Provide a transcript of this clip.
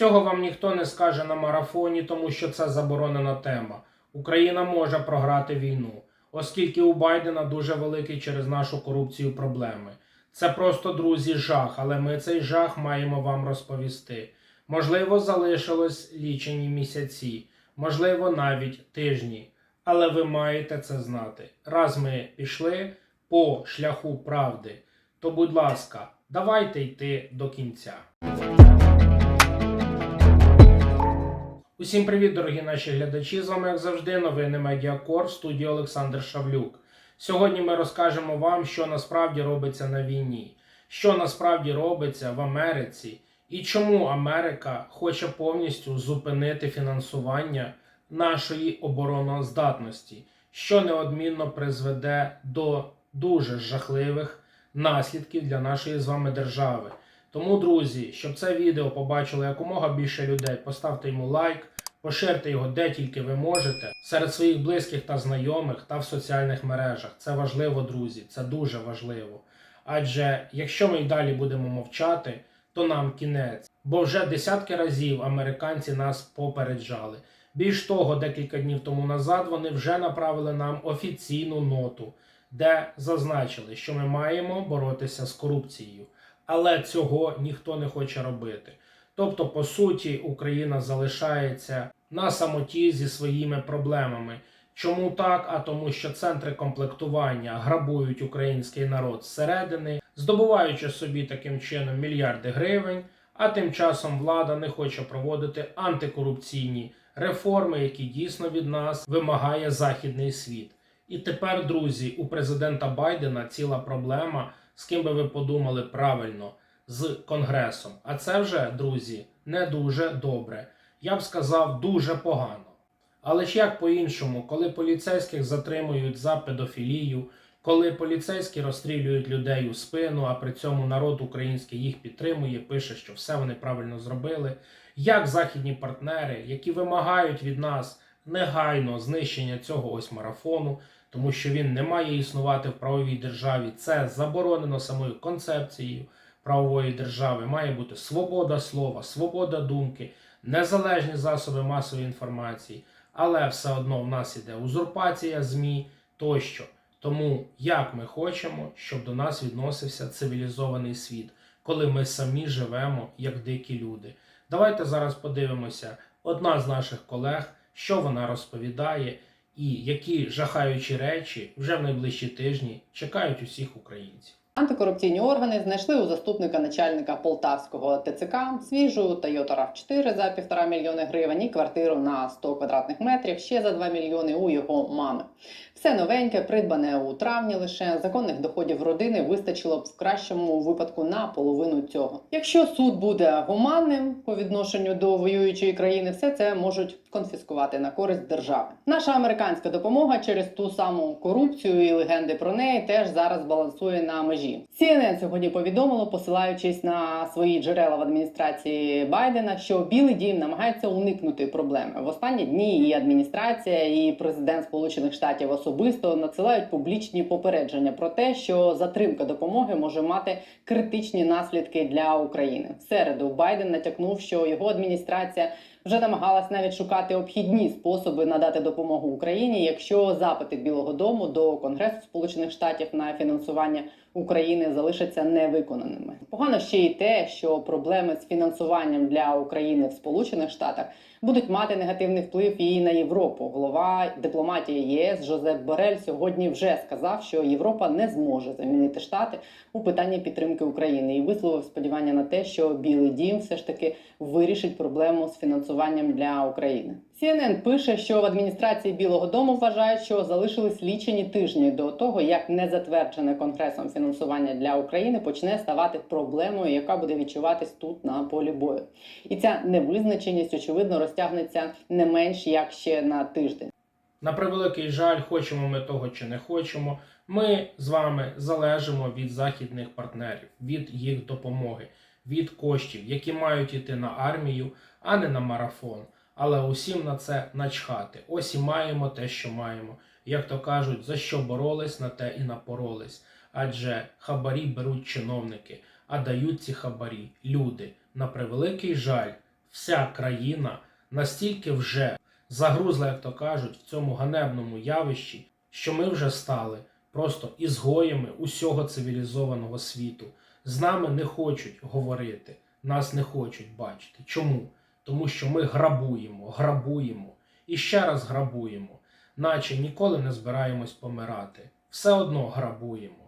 Цього вам ніхто не скаже на марафоні, тому що це заборонена тема. Україна може програти війну, оскільки у Байдена дуже великий через нашу корупцію проблеми. Це просто друзі жах, але ми цей жах маємо вам розповісти. Можливо, залишилось лічені місяці, можливо, навіть тижні. Але ви маєте це знати. Раз ми пішли по шляху правди, то будь ласка, давайте йти до кінця. Усім привіт, дорогі наші глядачі! З вами, як завжди, новини Медіакор в студії Олександр Шавлюк. Сьогодні ми розкажемо вам, що насправді робиться на війні, що насправді робиться в Америці, і чому Америка хоче повністю зупинити фінансування нашої обороноздатності, що неодмінно призведе до дуже жахливих наслідків для нашої з вами держави. Тому, друзі, щоб це відео побачило якомога більше людей, поставте йому лайк, поширте його де тільки ви можете серед своїх близьких та знайомих та в соціальних мережах. Це важливо, друзі, це дуже важливо. Адже якщо ми й далі будемо мовчати, то нам кінець. Бо вже десятки разів американці нас попереджали. Більш того, декілька днів тому назад вони вже направили нам офіційну ноту, де зазначили, що ми маємо боротися з корупцією. Але цього ніхто не хоче робити. Тобто, по суті, Україна залишається на самоті зі своїми проблемами. Чому так? А тому, що центри комплектування грабують український народ зсередини, здобуваючи собі таким чином мільярди гривень, а тим часом влада не хоче проводити антикорупційні реформи, які дійсно від нас вимагає західний світ. І тепер, друзі, у президента Байдена ціла проблема, з ким би ви подумали правильно, з Конгресом. А це вже, друзі, не дуже добре. Я б сказав, дуже погано. Але ж як по-іншому, коли поліцейських затримують за педофілію, коли поліцейські розстрілюють людей у спину, а при цьому народ український їх підтримує, пише, що все вони правильно зробили. Як західні партнери, які вимагають від нас негайно знищення цього ось марафону, тому що він не має існувати в правовій державі, це заборонено самою концепцією правової держави. Має бути свобода слова, свобода думки, незалежні засоби масової інформації, але все одно в нас іде узурпація ЗМІ тощо. Тому як ми хочемо, щоб до нас відносився цивілізований світ, коли ми самі живемо як дикі люди. Давайте зараз подивимося, одна з наших колег, що вона розповідає, і які жахаючі речі вже в найближчі тижні чекають усіх українців. Антикорупційні органи знайшли у заступника начальника Полтавського ТЦК свіжу Toyota RAV4 за півтора мільйони гривень і квартиру на 100 квадратних метрів ще за 2 мільйони у його мами. Все новеньке, придбане у травні лише законних доходів родини вистачило б в кращому випадку на половину цього. Якщо суд буде гуманним по відношенню до воюючої країни, все це можуть конфіскувати на користь держави. Наша американська допомога через ту саму корупцію і легенди про неї теж зараз балансує на межі. CNN сьогодні повідомило, посилаючись на свої джерела в адміністрації Байдена, що Білий Дім намагається уникнути проблеми. В останні дні і адміністрація, і президент Сполучених Штатів особисто надсилають публічні попередження про те, що затримка допомоги може мати критичні наслідки для України. В середу Байден натякнув, що його адміністрація вже намагалась навіть шукати обхідні способи надати допомогу Україні, якщо запити Білого Дому до Конгресу Сполучених Штатів на фінансування України залишаться невиконаними. Погано ще й те, що проблеми з фінансуванням для України в Сполучених Штатах будуть мати негативний вплив і на Європу. Голова дипломатії ЄС Жозеп Борель сьогодні вже сказав, що Європа не зможе замінити Штати у питанні підтримки України і висловив сподівання на те, що Білий Дім все ж таки вирішить проблему з фінансуванням для України. CNN пише, що в адміністрації Білого Дому вважають, що залишились лічені тижні до того, як незатверджене конгресом фінансування для України почне ставати проблемою, яка буде відчуватись тут на полі бою. І ця невизначеність очевидно розтягнеться не менш як ще на тиждень. На превеликий жаль, хочемо ми того чи не хочемо. Ми з вами залежимо від західних партнерів, від їх допомоги, від коштів, які мають іти на армію, а не на марафон. Але усім на це начхати. Ось і маємо те, що маємо. Як то кажуть, за що боролись, на те і напоролись. Адже хабарі беруть чиновники, а дають ці хабарі люди. На превеликий жаль, вся країна настільки вже загрузла, як то кажуть, в цьому ганебному явищі, що ми вже стали просто ізгоями усього цивілізованого світу. З нами не хочуть говорити, нас не хочуть бачити. Чому? Тому що ми грабуємо, грабуємо і ще раз грабуємо, наче ніколи не збираємось помирати. Все одно грабуємо.